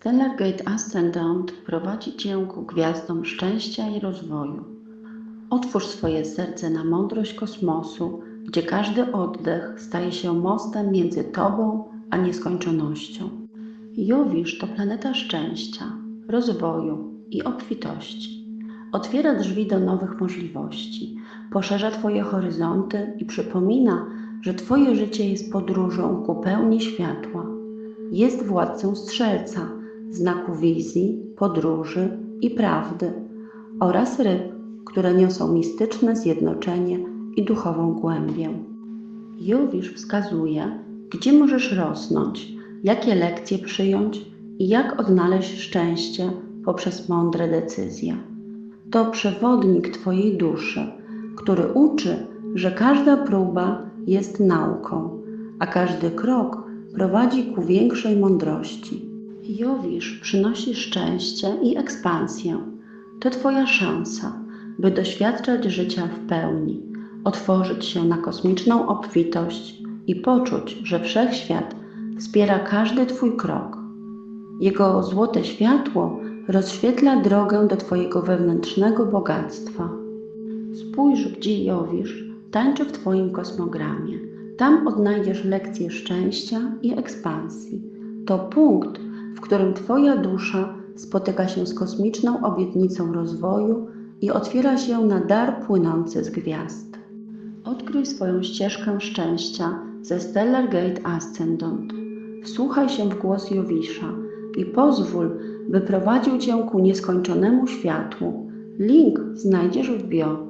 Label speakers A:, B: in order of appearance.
A: Stellar Gate Ascendant prowadzi Cię ku gwiazdom szczęścia i rozwoju. Otwórz swoje serce na mądrość kosmosu, gdzie każdy oddech staje się mostem między Tobą a nieskończonością. Jowisz to planeta szczęścia, rozwoju i obfitości. Otwiera drzwi do nowych możliwości, poszerza Twoje horyzonty i przypomina, że Twoje życie jest podróżą ku pełni światła. Jest władcą strzelca, znaku wizji, podróży i prawdy oraz ryb, które niosą mistyczne zjednoczenie i duchową głębię. Jowisz wskazuje, gdzie możesz rosnąć, jakie lekcje przyjąć i jak odnaleźć szczęście poprzez mądre decyzje. To przewodnik Twojej duszy, który uczy, że każda próba jest nauką, a każdy krok prowadzi ku większej mądrości. Jowisz przynosi szczęście i ekspansję. To Twoja szansa, by doświadczać życia w pełni, otworzyć się na kosmiczną obfitość i poczuć, że wszechświat wspiera każdy Twój krok. Jego złote światło rozświetla drogę do Twojego wewnętrznego bogactwa. Spójrz, gdzie Jowisz tańczy w Twoim kosmogramie. Tam odnajdziesz lekcje szczęścia i ekspansji. To punkt, którym Twoja dusza spotyka się z kosmiczną obietnicą rozwoju i otwiera się na dar płynący z gwiazd. Odkryj swoją ścieżkę szczęścia ze Stellar Gate Ascendant. Wsłuchaj się w głos Jowisza i pozwól, by prowadził Cię ku nieskończonemu światłu. Link znajdziesz w bio.